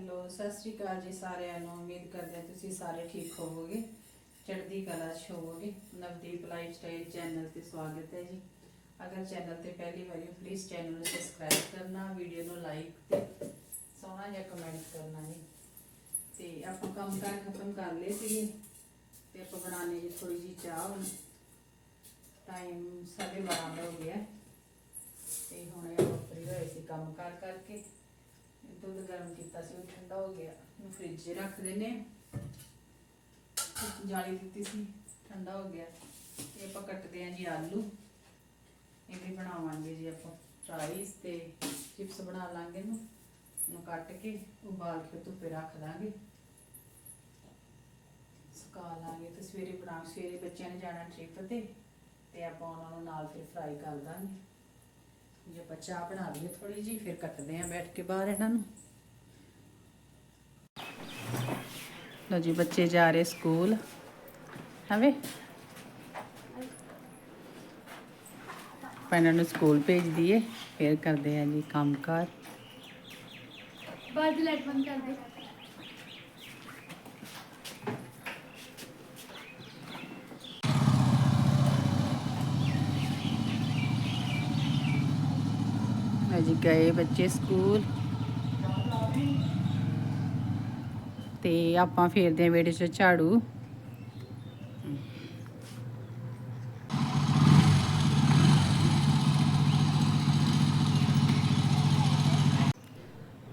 Hello, ਸਤਿ ਸ਼੍ਰੀ ਅਕਾਲ ਜੀ ਸਾਰਿਆਂ ਨੂੰ। ਉਮੀਦ ਕਰਦੇ ਹਾਂ ਤੁਸੀਂ ਸਾਰੇ ਠੀਕ ਹੋਵੋਗੇ। ਚੜ੍ਹਦੀ ਕਲਾ 'ਚ ਹੋਵੋਗੇ। ਨਵਦੀਪ ਲਾਈਫ ਸਟਾਈਲ ਚੈਨਲ ਤੇ ਸਵਾਗਤ ਹੈ ਜੀ। ਅਗਰ ਚੈਨਲ ਤੇ ਪਹਿਲੀ ਵਾਰੀ ਹੋ ਪਲੀਜ਼ ਚੈਨਲ ਨੂੰ ਸਬਸਕ੍ਰਾਈਬ ਕਰਨਾ ਵੀਡੀਓ ਨੂੰ ਲਾਈਕ ਤੇ ਸੋਹਣਾ ਜਿਹਾ ਕਮੈਂਟ ਕਰਨਾ ਜੀ। ਤੇ ਆਪਾਂ ਕੰਮ ਕਾਰ ਖਤਮ ਕਰ ਲਏ ਸੀਗੇ। ਤੇ ਆਪਾਂ ਬਣਾਉਣੇ ਜੀ ਥੋੜੀ ਜੀ ਚਾਹ ਹੁਣ। ਟਾਈਮ 12:30 ਦਾ ਹੋ ਗਿਆ। ਤੇ ਹੁਣ ਇਹ ਉੱਪਰ ਹੋਏ ਸੀ ਕੰਮ ਕਾਰ ਕਰਕੇ। ਦੁੱਧ ਗਰਮ ਕੀਤਾ ਸੀ, ਉਹ ਠੰਡਾ ਹੋ ਗਿਆ। ਉਹਨੂੰ ਫ੍ਰਿਜ 'ਚ ਰੱਖ ਦਿੰਨੇ ਹਾਂ। ਜਾਲੀ ਦਿੱਤੀ ਸੀ, ਠੰਡਾ ਹੋ ਗਿਆ। ਇਹ ਆਪਾਂ ਕੱਟਦੇ ਆਂ ਜੀ ਆਲੂ। ਇਹ ਵੀ ਬਣਾਵਾਂਗੇ ਜੀ ਆਪਾਂ ਰਾਈਸ ਤੇ ਚਿਪਸ ਬਣਾ ਲਾਂਗੇ ਇਹਨੂੰ। ਇਹਨੂੰ ਕੱਟ ਕੇ ਉਬਾਲ ਕੇ ਧੁੱਪੇ ਰੱਖ ਦਾਂਗੇ ਸੁਕਾ ਲਾਂਗੇ ਤੇ ਸਵੇਰੇ ਬਣਾ, ਸਵੇਰੇ ਬੱਚਿਆਂ ਨੇ ਜਾਣਾ ਟ੍ਰਿਪ ਤੇ ਤੇ ਆਪਾਂ ਉਹਨਾਂ ਨੂੰ ਨਾਲ ਫਿਰ ਫਰਾਈ ਕਰ ਦਾਂਗੇ। ਜੇ ਆਪਾਂ ਚਾਹ ਬਣਾ ਲਈਏ ਥੋੜੀ ਜੀ ਫਿਰ ਕੱਟਦੇ ਆਂ ਬੈਠ ਕੇ ਬਾਹਰ ਇਹਨਾਂ ਨੂੰ। ਲੋ ਜੀ, ਬੱਚੇ ਜਾ ਰਹੇ ਸਕੂਲ। ਹਵੇ? ਇਹਨਾਂ ਨੂੰ ਸਕੂਲ ਭੇਜ ਦਈਏ, ਫਿਰ ਕਰਦੇ ਆਂ ਜੀ ਕੰਮਕਾਰ। ਬਾਹਰ ਲਾਈਟ ਬੰਦ ਕਰ ਦੇ। ਅਜੀ ਗਏ ਬੱਚੇ ਸਕੂਲ। ਤੇ ਆਪਾਂ ਫੇਰਦੇ ਆਂ ਵਿਹੜੇ 'ਚ ਝਾੜੂ।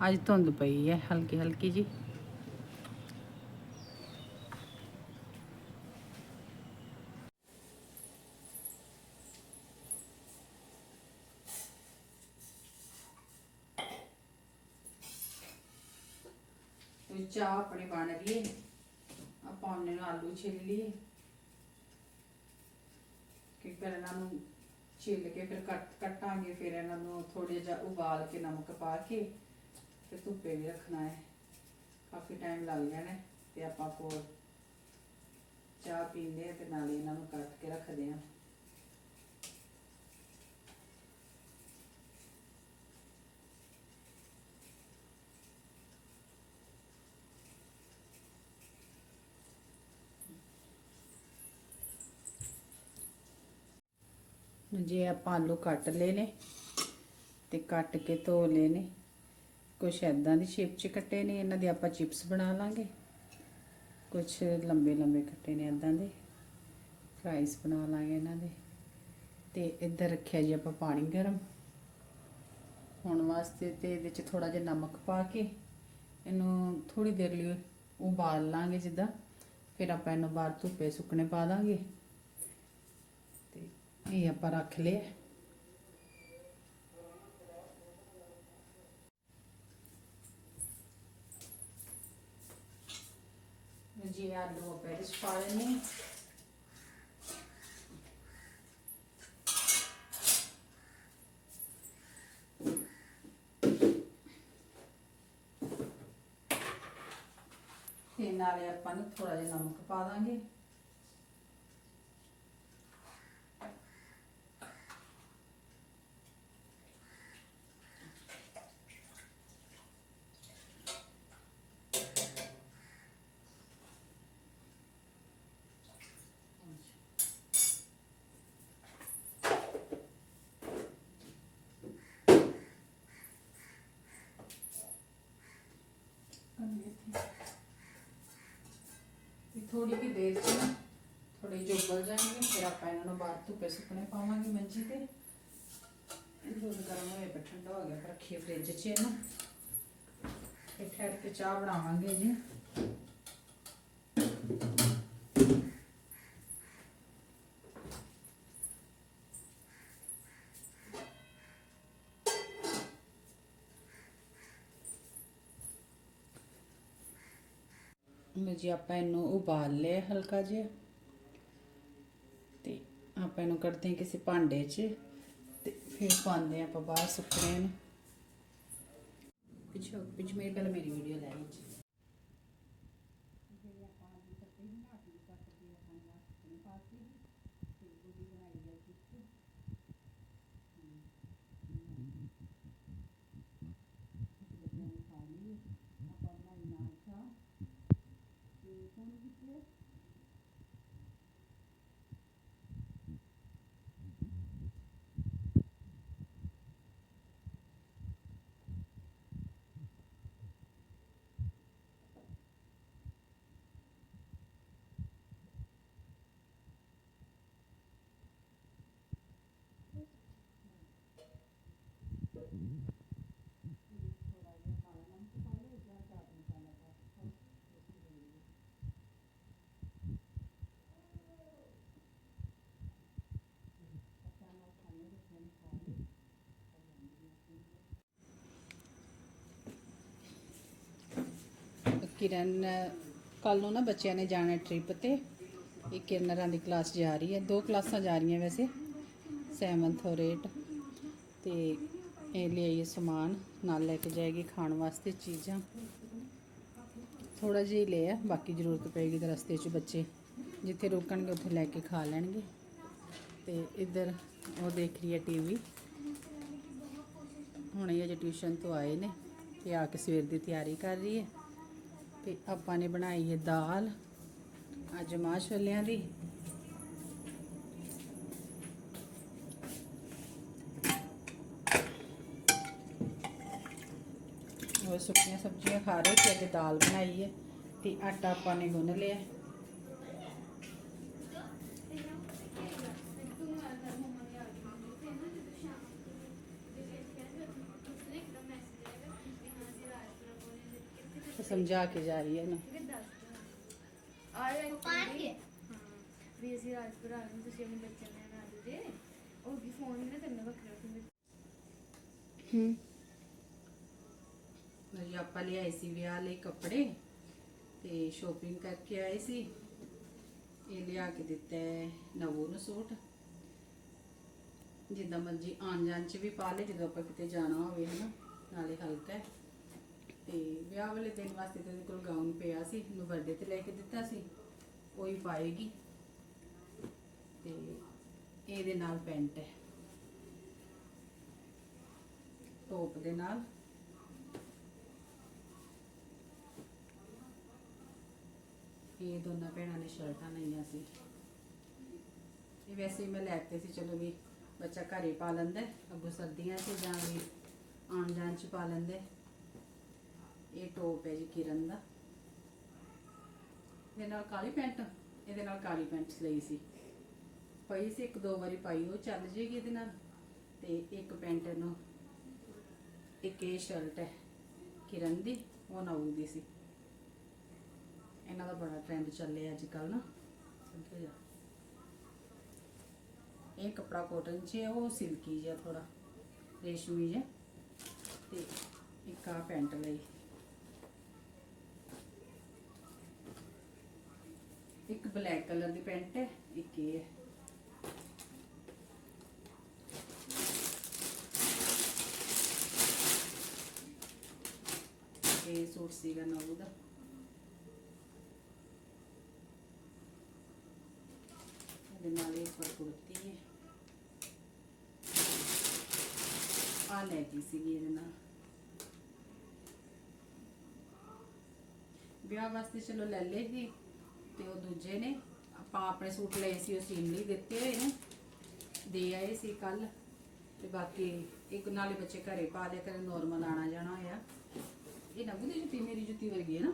ਅੱਜ ਧੁੰਦ ਪਈ ਹੈ ਹਲਕੀ ਹਲਕੀ ਜੀ ਤੇ ਚਾਹ ਆਪਣੀ ਬਣ ਰਹੀ ਹੈ ਆਪਾਂ ਉਹਨੇ ਨੂੰ ਆਲੂ ਛਿੱਲ ਲਈਏ। ਕਿ ਫਿਰ ਇਹਨਾਂ ਨੂੰ ਛਿੱਲ ਕੇ ਫਿਰ ਕੱਟ, ਕੱਟਾਂਗੇ, ਫਿਰ ਇਹਨਾਂ ਨੂੰ ਥੋੜੇ ਜਿਹਾ ਉਬਾਲ ਕੇ ਨਮਕ ਪਾ ਕੇ ਤੇ ਧੁੱਪੇ ਵੀ ਰੱਖਣਾ ਹੈ ਕਾਫੀ ਟਾਈਮ ਲੱਗ ਜਾਣਾ ਹੈ ਤੇ ਆਪਾਂ ਕੋਲ ਚਾਹ ਪੀਂਦੇ ਆ ਤੇ ਨਾਲੇ ਇਹਨਾਂ ਨੂੰ ਕੱਟ ਕੇ ਰੱਖਦੇ ਆ। ਜੇ ਆਪਾਂ ਆਲੂ ਕੱਟ ਲਏ ਨੇ ਤੇ ਕੱਟ ਕੇ ਧੋ ਲਏ ਨੇ, ਕੁਛ ਐਦਾਂ ਦੀ ਸ਼ੇਪ 'ਚ ਕੱਟੇ ਨੇ, ਇਹਨਾਂ ਦੇ ਆਪਾਂ ਚਿਪਸ ਬਣਾ ਲਾਂਗੇ। ਕੁਛ ਲੰਬੇ ਲੰਬੇ ਕੱਟੇ ਨੇ ਐਦਾਂ ਦੇ ਫਰਾਈਸ ਬਣਾ ਲਾਂਗੇ ਇਹਨਾਂ ਦੇ। ਤੇ ਇੱਧਰ ਰੱਖਿਆ ਜੀ ਆਪਾਂ ਪਾਣੀ ਗਰਮ। ਹੁਣ ਵਾਸਤੇ ਤੇ ਇਹਦੇ 'ਚ ਥੋੜਾ ਜਿਹਾ ਨਮਕ ਪਾ ਕੇ ਇਹਨੂੰ ਥੋੜੀ ਦੇਰ ਲਈ ਉਬਾਲ ਲਾਂਗੇ ਜਿੱਦਾਂ। ਫਿਰ ਆਪਾਂ ਇਹਨੂੰ ਬਾਹਰ ਧੁੱਪੇ ਸੁੱਕਣੇ ਪਾ ਦਾਂਗੇ। ਇਹ ਆਪਾਂ ਰੱਖ ਲਿਆ ਜੀ ਆਲੂ ਆਪਾਂ ਇਹਦੇ 'ਚ ਪਾ ਲੈਂਦੇ ਹਾਂ ਤੇ ਨਾਲੇ ਆਪਾਂ ਨੂੰ ਥੋੜਾ ਜਿਹਾ ਨਮਕ ਪਾ ਦਾਂਗੇ ਤੇ ਥੋੜੀ ਕਿ ਦੇਰ ਚ ਨਾ ਥੋੜੇ ਜਿਹੇ ਉਬਲ ਜਾਣਗੇ, ਫਿਰ ਆਪਾਂ ਇਹਨਾਂ ਨੂੰ ਬਾਹਰ ਧੁੱਪੇ ਸੁੱਕਣੇ ਪਾਵਾਂਗੇ ਮੰਜੀ ਤੇ। ਦੁੱਧ ਗਰਮ ਹੋਏ ਪਰ ਠੰਡਾ ਹੋ ਗਿਆ ਫਿਰ ਰੱਖੀਏ ਫ੍ਰਿਜ 'ਚ ਇਹਨੂੰ। ਫਿਰ ਠਹਿਰ ਕੇ ਚਾਹ ਬਣਾਵਾਂਗੇ ਜੀ। ਜੀ ਆਪਾਂ ਇਹਨੂੰ ਉਬਾਲ ਲਿਆ ਹਲਕਾ ਜਿਹਾ ਤੇ ਆਪਾਂ ਇਹਨੂੰ ਕੱਢਦੇ ਹਾਂ ਕਿਸੇ ਭਾਂਡੇ 'ਚ ਤੇ ਫਿਰ ਪਾਉਂਦੇ ਹਾਂ ਆਪਾਂ ਬਾਹਰ ਸੁੱਕਣੇ ਨੂੰ। ਪਿੱਛੇ ਪਿੱਛੇ ਮੇਰੇ ਪਹਿਲਾਂ ਮੇਰੀ ਵੀਡੀਓ ਲੈ ਜੀ ਕਿਰਨ ਕੱਲ ਨੂੰ ਨਾ ਬੱਚਿਆਂ ਨੇ ਜਾਣਾ ਟ੍ਰਿਪ ਤੇ। ਇਹ ਕਿਰਨਰਾਂ ਦੀ ਕਲਾਸ ਜਾ ਰਹੀ ਹੈ। ਦੋ ਕਲਾਸਾਂ ਜਾ ਰਹੀਆਂ ਵੈਸੇ। 7th ਔਰ 8 ਤੇ ਇਹ ਲਈ ਸਮਾਨ। ਨਾਲ ਲੈ ਕੇ ਜਾਏਗੀ ਖਾਣ ਵਾਸਤੇ ਚੀਜ਼ਾਂ। ਥੋੜਾ ਜਿਹਾ ਹੀ ਲਿਆ ਬਾਕੀ ਜ਼ਰੂਰਤ ਪਏਗੀ ਤਾਂ ਰਸਤੇ 'ਚ ਬੱਚੇ ਜਿੱਥੇ ਰੋਕਣਗੇ ਉੱਥੇ ਲੈ ਕੇ ਖਾ ਲੈਣਗੇ। ਤੇ ਇੱਧਰ ਉਹ ਦੇਖ ਰਹੀ ਹੈ ਟੀਵੀ ਹੁਣ ਇਹ ਅਜੇ ਟਿਊਸ਼ਨ ਤੋਂ ਆਏ ਨੇ। ਤੇ ਆ ਕੇ ਸਵੇਰ ਦੀ ਤਿਆਰੀ ਕਰ ਰਹੀ ਹੈ। ਤੇ ਆਪਾਂ ਨੇ ਬਣਾਈ ਹੈ ਦਾਲ। ਅੱਜ ਮਾਂ ਛੋਲਿਆਂ ਦੀ। ਉਹ ਸੁੱਕੀਆਂ ਸਬਜ਼ੀਆਂ ਖਾ ਰਹੇ ਤੇ ਅੱਜ ਦਾਲ ਬਣਾਈ ਹੈ ਤੇ ਆਟਾ ਆਪਾਂ ਨੇ ਗੁੰਨ ਲਿਆ। ਸਮਝਾ ਕੇ ਜਾ ਰਹੀ ਹੈ ਨਾ। ਵੀ ਅਸੀਂ ਰਾਜਪੁਰ ਆ ਗਏ ਤੁਸੀਂ ਆਪਣੇ ਬੱਚਿਆਂ ਨਾਲ ਆ ਜਾਓ ਉਹ ਵੀ ਫੋਨ ਨਾ ਕਰਨਾ ਵੱਖਰਾ ਫਿਰ ਹੂੰ। ਜੀ ਆਪਾਂ ਲਿਆਏ ਸੀ ਵਿਆਹ ਲਈ ਕੱਪੜੇ ਤੇ ਸ਼ੋਪਿੰਗ ਕਰਕੇ ਆਏ ਸੀ। ਇਹ ਲਿਆ ਕੇ ਦਿੱਤਾ ਹੈ ਨਵੂ ਨੂੰ ਸੂਟ। ਜਿੱਦਾਂ ਮਰਜ਼ੀ ਆਣ ਜਾਣ ਚ ਵੀ ਪਾ ਲੇ ਜਦੋਂ ਆਪਾਂ ਕਿਤੇ ਜਾਣਾ ਹੋਵੇ ਹਨਾ ਨਾਲੇ ਹਲਕਾ ਹੈ ਤੇ ਵਿਆਹ ਵਾਲੇ ਦਿਨ ਵਾਸਤੇ ਤੇ ਇਹਦੇ ਕੋਲ ਗਾਊਨ ਪਿਆ ਸੀ ਇਹਨੂੰ ਬਰਥਡੇ ਤੇ ਲੈ ਕੇ ਦਿੱਤਾ ਸੀ ਉਹੀ ਪਾਏਗੀ। ਤੇ ਇਹਦੇ ਨਾਲ ਪੈਂਟ ਹੈ। ਟੋਪ ਦੇ ਨਾਲ। ਇਹ ਦੋਨਾਂ ਭੈਣਾਂ ਨੇ ਸ਼ਰਟਾਂ ਲਈਆਂ ਸੀ। ਇਹ ਵੈਸੇ ਮੈਂ ਲੈ ਕੇ ਸੀ ਚਲੋ ਵੀ ਬੱਚਾ ਘਰੇ ਪਾ ਲੈਂਦਾ ਹੈ, ਅੱਗੋਂ ਸਰਦੀਆਂ 'ਚ ਜਾਂ ਵੀ ਆਉਣ ਜਾਣ 'ਚ ਪਾ ਲੈਂਦਾ ਇਹ ਟੋਪ ਹੈ ਜੀ ਕਿਰਨ ਦਾ। ਇਹਦੇ ਨਾਲ ਕਾਲੀ ਪੈਂਟ, ਇਹਦੇ ਨਾਲ ਕਾਲੀ ਪੈਂਟ ਲਈ ਸੀ। ਪਈ ਸੀ ਇੱਕ ਦੋ ਵਾਰੀ ਪਾਈ, ਉਹ ਚੱਲ ਜੇਗੀ ਇਹਦੇ ਨਾਲ। ਤੇ ਇੱਕ ਪੈਂਟ ਨੂੰ ਇੱਕ ਇਹ ਸ਼ਰਟ ਹੈ ਕਿਰਨ ਦੀ, ਉਹ ਨਵੂ ਦੀ ਸੀ। ਇਹਨਾਂ ਦਾ ਬੜਾ ਟ੍ਰੈਂਡ ਚੱਲਿਆ ਅੱਜ ਕੱਲ ਨਾ ਇਹ ਕਪੜਾ ਕੋਟਨ ਚ ਹੈ, ਉਹ ਸਿਲਕੀ ਜਿਹਾ ਥੋੜਾ ਰੇਸ਼ਮੀ ਜਿਹਾ। ਤੇ ਇੱਕ ਆ ਪੈਂਟ ਲਈ। ਇੱਕ ਬਲੈਕ ਕਲਰ ਦੀ ਪੈਂਟ ਹੈ, ਇੱਕ ਇਹ ਹੈ। ਇਹ ਸੂਟ ਸੀਗਾ ਨਵੂ ਦਾ। ਇਹਦੇ ਨਾਲ ਇਹ ਪਰ ਕੁੜਤੀ ਹੈ। ਆ ਲੈ ਗਈ ਸੀਗੀ ਇਹਦੇ ਨਾਲ। ਵਿਆਹ ਵਾਸਤੇ ਚਲੋ ਲੈ ਲਏ ਸੀ। ਤੇ ਉਹ ਦੂਜੇ ਨੇ। ਆਪਾਂ ਆਪਣੇ ਸੂਟ ਲਏ ਸੀ ਉਹ ਸੀਨ ਲਈ ਦਿੱਤੇ ਹੋਏ ਨੇ। ਦੇ ਆਏ ਸੀ ਕੱਲ ਤੇ ਬਾਕੀ ਇੱਕ ਨਾਲੇ ਬੱਚੇ ਘਰੇ ਪਾ ਲਿਆ ਕਰੇ ਨਾਰਮਲ ਆਣਾ ਜਾਣਾ ਹੋਇਆ। ਇਹ ਨਵੂ ਦੀ ਜੁੱਤੀ ਮੇਰੀ ਜੁੱਤੀ ਵਰਗੀ ਹੈ ਨਾ?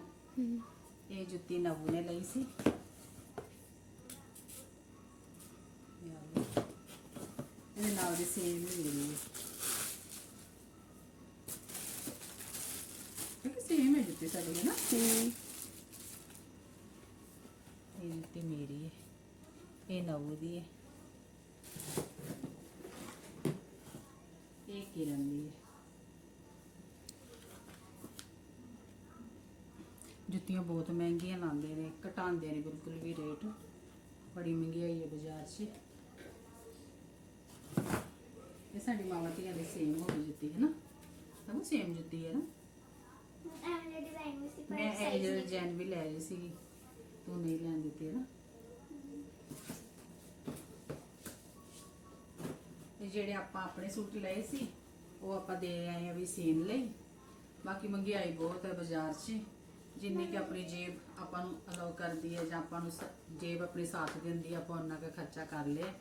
ਇਹ ਜੁੱਤੀ ਨਵੂ ਨੇ ਲਈ ਸੀ। ਇਹਦੇ ਨਾਲ ਦੀ ਸੇਮ ਹੀ ਮਿਲੀ ਹੈ। ਸੇਮ ਹੈ ਜੁੱਤੀ ਸਾਡੀ ਹੈ ਨਾ ਇਹ ਜੁੱਤੀ ਮੇਰੀ ਹੈ ਇਹ ਨਵੂ ਦੀ ਹੈ ਇਹ ਕਿਰਨ ਦੀ ਹੈ ਜੁੱਤੀਆਂ ਬਹੁਤ ਮਹਿੰਗੀਆਂ ਲਾਉਂਦੇ ਨੇ ਘਟਾਉਂਦੇ ਨੇ ਬਿਲਕੁਲ ਵੀ ਰੇਟ। ਬੜੀ ਮਹਿੰਗਾਈ ਹੈ ਬਾਜ਼ਾਰ 'ਚ। ਇਹ ਸਾਡੀ ਮਾਵਾਂ ਧੀਆਂ ਦੀ ਸੇਮ ਹੋ ਗਈ ਜੁੱਤੀ ਹੈ ਨਾ ਸਭ ਸੇਮ ਜੁੱਤੀ ਹੈ ਨਾ? ਐਵੇਂ ਡਿਜ਼ਾਈਨ ਵੀ ਸੀ ਮੈਂ ਇਹ ਜਿਹੜਾ ਜੈਨ ਵੀ ਲੈ ਰਹੀ ਸੀ ਤੂੰ ਨਹੀਂ ਲੈਣ ਦਿੱਤੀ ਹੈ ਨਾ ਇਹ ਜਿਹੜੇ ਆਪਾਂ ਆਪਣੇ ਸੂਟ ਲਏ ਸੀ, ਉਹ ਆਪਾਂ ਦੇ ਆਏ ਆ ਵੀ ਸੀਨ ਲਈ। ਬਾਕੀ ਮਹਿੰਗਾਈ ਬਹੁਤ ਹੈ ਬਾਜ਼ਾਰ 'ਚ। ਜਿੰਨੀ ਕਿ ਆਪਣੀ ਜੇਬ ਆਪਾਂ ਨੂੰ ਅਲਾਉ ਕਰਦੀ ਹੈ ਜਾਂ ਆਪਾਂ ਨੂੰ ਸ- ਜੇਬ ਆਪਣੀ ਸਾਥ ਦਿੰਦੀ ਆਪਾਂ ਉਹਨਾਂ ਦਾ ਖਰਚਾ ਕਰ ਲਿਆ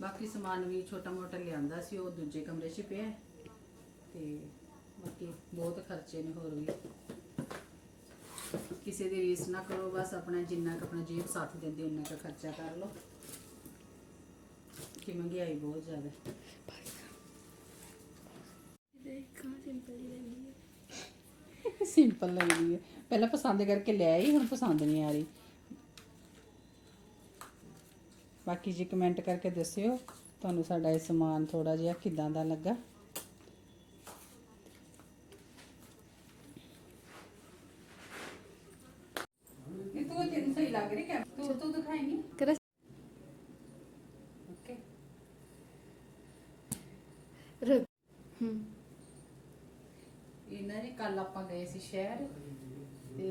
ਬਾਕੀ ਸਮਾਨ ਵੀ ਛੋਟਾ ਮੋਟਾ ਲਿਆਂਦਾ ਸੀ, ਉਹ ਦੂਜੇ ਕਮਰੇ 'ਚ ਪਿਆ। ਹੈ। ਤੇ ਬਾਕੀ ਬਹੁਤ ਖਰਚੇ ਨੇ ਹੋਰ ਵੀ। ਕਿਸੇ ਦੀ ਰੀਸ ਨਾ ਕਰੋ, ਬਸ ਆਪਣਾ ਜਿੰਨਾ ਕੁ ਆਪਣਾ ਜੇਬ ਸਾਥ ਦਿੰਦੀ ਉਹਨਾਂ ਦਾ ਖਰਚਾ ਕਰ ਲਓ। ਕਿ ਮਹਿੰਗਾਈ ਬਹੁਤ ਜ਼ਿਆਦਾ। ਸਿੰਪਲ ਲੱਗਦੀ ਹੈ। ਪਹਿਲਾਂ ਪਸੰਦ ਕਰਕੇ ਲੈ ਆਈ ਹੁਣ ਪਸੰਦ ਨਹੀਂ ਆ ਰਹੀ। ਬਾਕੀ ਜੀ ਕਮੈਂਟ ਕਰਕੇ ਦੱਸਿਓ ਤੁਹਾਨੂੰ ਸਾਡਾ ਇਹ ਸਮਾਨ ਥੋੜਾ ਜਿਹਾ ਕਿਦਾਂ ਦਾ ਲੱਗਾ ਮੀਨਾ ਜੀ ਕੱਲ ਆਪਾਂ ਗਏ ਸੀ ਸ਼ਹਿਰ ਤੇ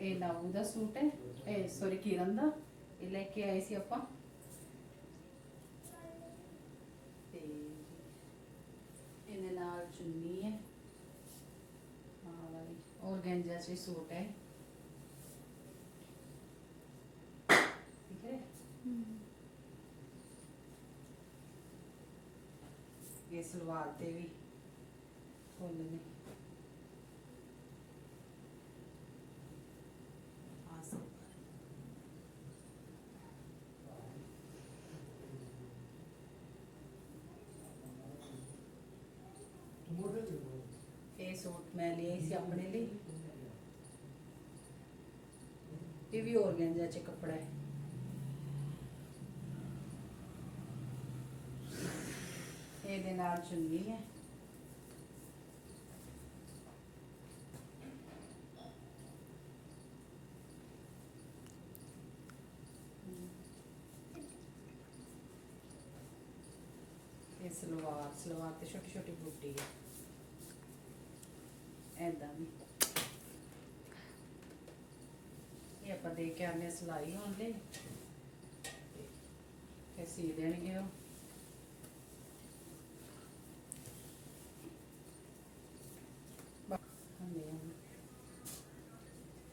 ਇਹ ਨਾਬੂ ਦਾ ਸੂਟ ਹੈ ਇਹ ਸੌਰੀ ਕਿਰਨ ਦਾ ਇਹ ਲੈ ਕੇ ਆਏ ਸੀ ਆਪਾਂ। ਤੇ ਇਹਦੇ ਨਾਲ ਚੁੰਨੀ ਹੈ। ਆਹ ਵਾਲੀ ਔਰਗੈਂਜਾ ਚ ਸੂਟ ਹੈ। ਠੀਕ ਹੈ। ਇਹ ਸਲਵਾਰ ਤੇ ਵੀ ਫੁੱਲ ਨੇ ਆਹ ਸਲਵਾਰ। ਇਹ ਸੂਟ ਮੈਂ ਲਿਆ ਸੀ ਆਪਣੇ ਲਈ। ਇਹ ਵੀ ਔਰਗੈਂਜਾ ਚ ਕੱਪੜਾ ਹੈ। ਇਹਦੇ ਨਾਲ ਚੁੰਨੀ ਹੈ। ਇਹ ਸਲਵਾਰ ਸਲਵਾਰ ਤੇ ਛੋਟੀ ਛੋਟੀ ਬੂਟੀ ਹੈ। ਐਦਾਂ ਵੀ। ਇਹ ਆਪਾਂ ਦੇ ਕੇ ਆਨੇ ਸਲਾਈ ਹੋਣ ਲਈ। ਤੇ ਸੀ ਦੇਣਗੇ ਉਹ। ਹੁੰਦੇ ਆ।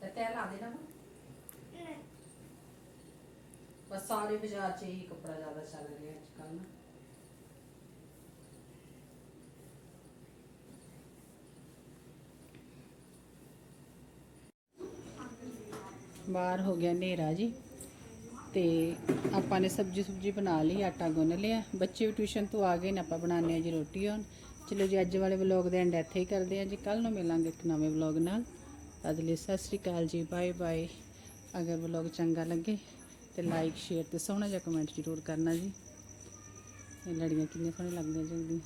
ਤੇ ਤੈ ਲਾ ਦੇਣਾ ਵਾ। ਬਸ ਸਾਰੇ ਬਾਜ਼ਾਰ 'ਚ ਇਹੀ ਕੱਪੜਾ ਜ਼ਿਆਦਾ ਚੱਲ ਰਿਹਾ ਅੱਜ ਕੱਲ੍ਹ ਬਾਹਰ ਹੋ ਗਿਆ ਹਨੇਰਾ ਜੀ। ਤੇ ਆਪਾਂ ਨੇ ਸਬਜੀ ਸੁਬਜੀ ਬਣਾ ਲਈ, ਆਟਾ ਗੁੰਨ ਲਿਆ। ਬੱਚੇ ਵੀ ਟਿਊਸ਼ਨ ਤੋਂ ਆ ਗਏ ਨੇ, ਆਪਾਂ ਬਣਾਉਂਦੇ ਆ ਜੀ ਰੋਟੀ ਹੁਣ। ਚਲੋ ਜੀ, ਅੱਜ ਵਾਲੇ ਵਲੌਗ ਦੇ ਐਂਡ ਇੱਥੇ ਹੀ ਕਰਦੇ ਆ ਜੀ। ਕੱਲ ਨੂੰ ਮਿਲਾਂਗੇ ਇੱਕ ਨਵੇਂ ਵਲੌਗ ਨਾਲ। ਤਦ ਲਈ ਸਤਿ ਸ੍ਰੀ ਅਕਾਲ ਜੀ, ਬਾਏ ਬਾਏ। ਅਗਰ ਵਲੌਗ ਚੰਗਾ ਲੱਗੇ ਤੇ ਲਾਈਕ ਸ਼ੇਅਰ ਤੇ ਸੋਹਣਾ ਜਿਹਾ ਕਮੈਂਟ ਜ਼ਰੂਰ ਕਰਨਾ ਜੀ। ਇਹ ਲੜੀਆਂ ਕਿੰਨੀਆਂ ਸੋਹਣੀਆਂ ਲੱਗਦੀਆਂ ਜਲਦੀ